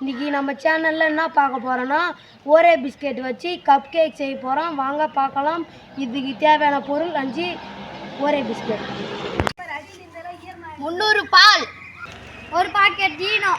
இன்னைக்கு நம்ம சேனலில் என்ன பார்க்க போகிறோன்னா ஒரே பிஸ்கெட் வச்சு கப் கேக் செய்ய போகிறோம் வாங்க பார்க்கலாம். இதுக்கு தேவையான பொருள் அஞ்சு ஒரே பிஸ்கெட் முந்நூறு பால். ஒரு பாக்கெட் ஜீனோ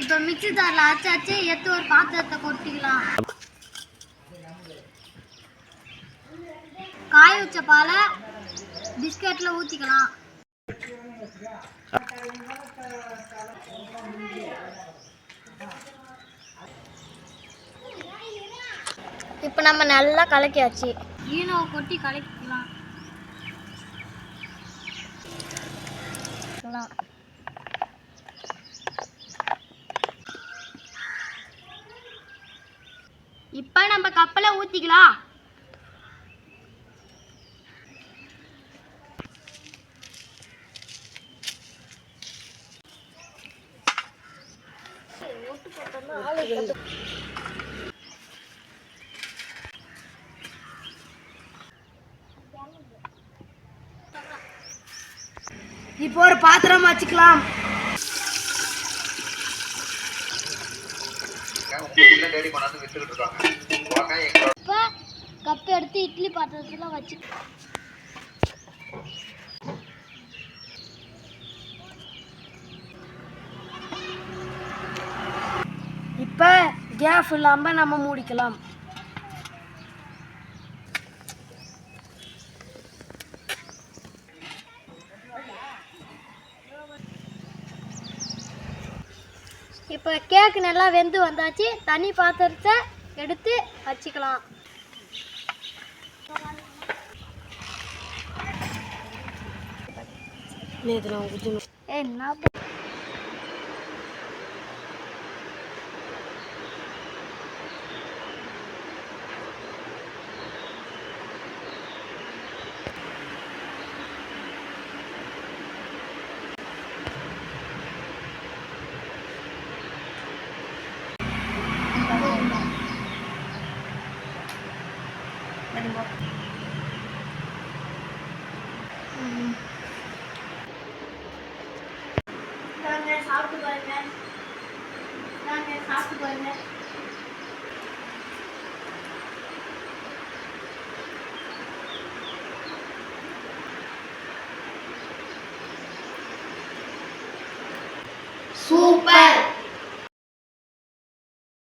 இப்போ மிக்ஸி தாரில் அரைச்சாச்சு. எடுத்து ஒரு பாத்திரத்தை கொட்டிக்கலாம். காய வச்ச பாலை பிஸ்கெட்டில் ஊற்றிக்கலாம் இப்போ நம்ம நல்லா கலக்கியாச்சு. ஈனோவை கொட்டி கலக்கிக்கலாம். கலக்கலாம். இப்போ நம்ம கப்பலை ஊற்றிக்கலாம் இப்போ ஒரு பாத்திரம் வச்சுக்கலாம். கப் எடுத்து இட்லி பாத்திரத்தில் வச்சு இப்போ கேஸ் இல்லாமல் நம்ம மூடிக்கலாம். இப்போ கேக் நல்லா வெந்து வந்தாச்சு. தனி பாத்திரத்தை எடுத்து வச்சுக்கலாம். என்ன வாங்க சாப்பிட்டு பாருங்க. வாங்க சாப்பிட்டு பாருங்க. சூப்பர்.